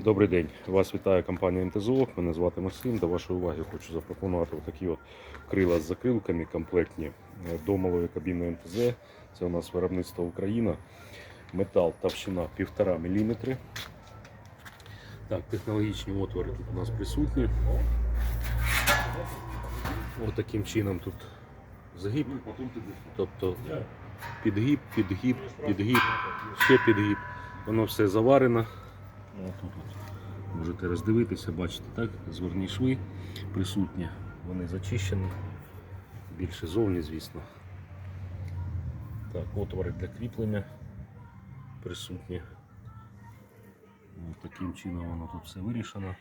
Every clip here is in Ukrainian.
Добрий день. Вас вітає компанія МТЗО. Мене звати Максим. До вашої уваги хочу запропонувати такі от крила з закрилками комплектні е, до малої кабіни МТЗ. Це у нас виробництво Україна. Метал товщина 1,5 мм. Так, технологічні отвори тут у нас присутні. Ось таким чином тут згиб. Тобто підгиб, підгиб, підгиб, ще підгиб. Воно все заварено. Тут от можете роздивитися, бачите, так? Зверні шви присутні, вони зачищені. Більше зовні, звісно. Так, отвори для кріплення присутні. Ось таким чином воно тут все вирішено.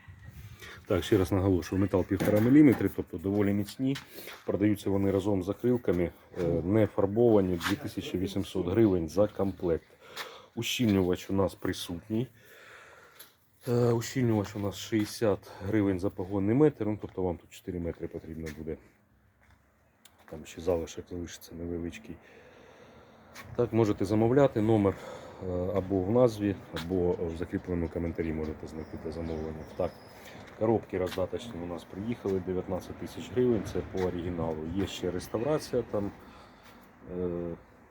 Так, ще раз наголошую, метал 1,5 мм, тобто доволі міцні. Продаються вони разом з закрилками, е, не фарбовані 2800 гривень за комплект. Ущільнювач у нас присутній. Е, Ущільнювач у нас 60 гривень за погонний метр, ну, тобто вам тут 4 метри потрібно буде. Там ще залишок залишиться невеличкий. Так, можете замовляти номер е, або в назві, або в закріпленому коментарі можете знайти для замовлення. Так, коробки роздаточні у нас приїхали 19 тисяч гривень, це по оригіналу. Є ще реставрація там.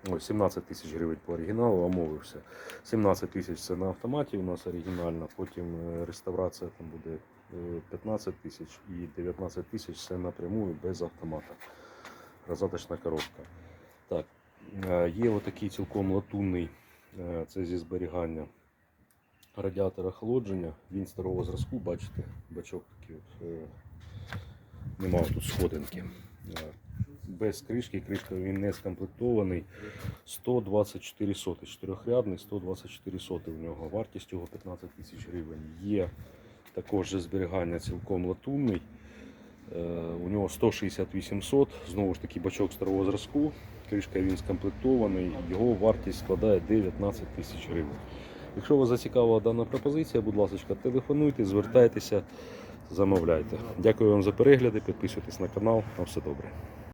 Е, Ой, 17 тисяч гривень по оригіналу, омовився. 17 тисяч це на автоматі у нас оригінальна, потім е, реставрація там буде е, 15 тисяч і 19 тисяч це напряму без автомата. Роздаточна коробка. Так, е, є отакий цілком латунний, е, це зі зберігання радіатора охолодження. Він старого зразку, бачите, бачок такий е, немає тут сходинки. Без кришки, кришка він не скомплектований. 124 соти, чотирьохрядний, 124 соти у нього. Вартість його 15 тисяч гривень. Є також зберігання цілком латунний. Е, У нього 168 сот, знову ж таки бачок старого зразку. Кришка він скомплектований, його вартість складає 19 тисяч гривень. Якщо вас зацікавила дана пропозиція, будь ласка, телефонуйте, звертайтеся, замовляйте. Дякую вам за перегляди, підписуйтесь на канал. На все добре.